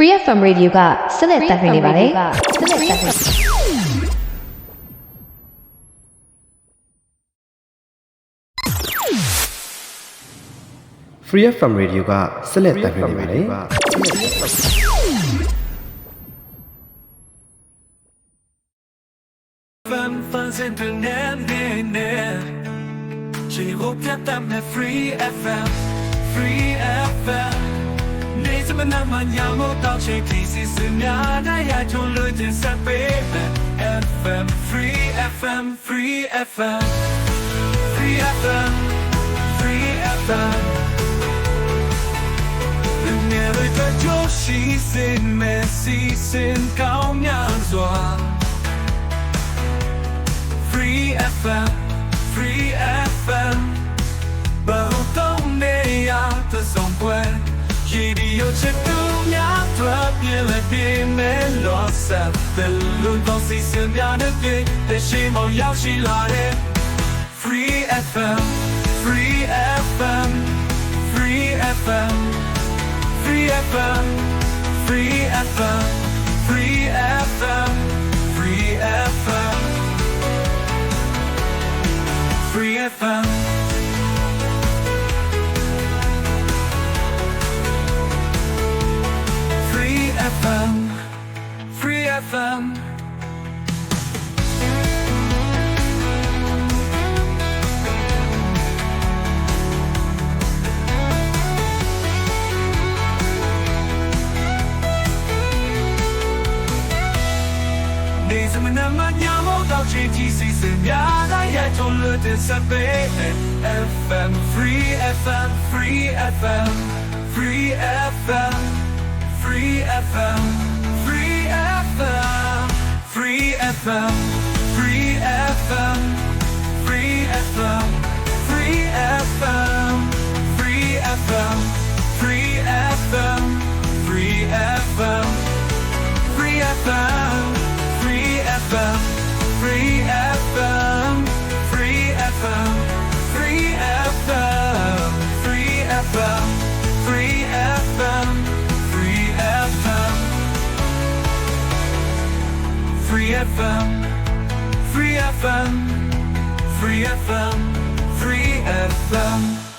Free FM Radio ကဆက်လက်တင်ပြနေပါတယ်ဆက်လက်တင်ပြ Free FM Radio ကဆက်လက်တင်ပြနေပါတယ် Fun fun internet net Chỉ hộp nhất tâm là Free FM Free FM နေ စမနမညာမောတောက်ချိန်ခီစီစင်များနိုင်ရထုံလွင်တင်ဆက်ပေးမယ် FM Free FM Free FM Free FM Free FM ငယ်တွေတချို့ရှိစင်မယ်စီစင်ကောင်းများစွာ Free FM Free FM Gece dünya pielebime lo accepte L'ultimo si sembiane di Decimo gli oscillare Free FM Free FM Free FM Free FM Free FM Free FM Free FM Free FM am. Nezimine mangiamo dal GT si segnala e tolle di sapere FM Free FM Free FM Free FM Free FM found Free FM, Free FM, Free FM, Free FM.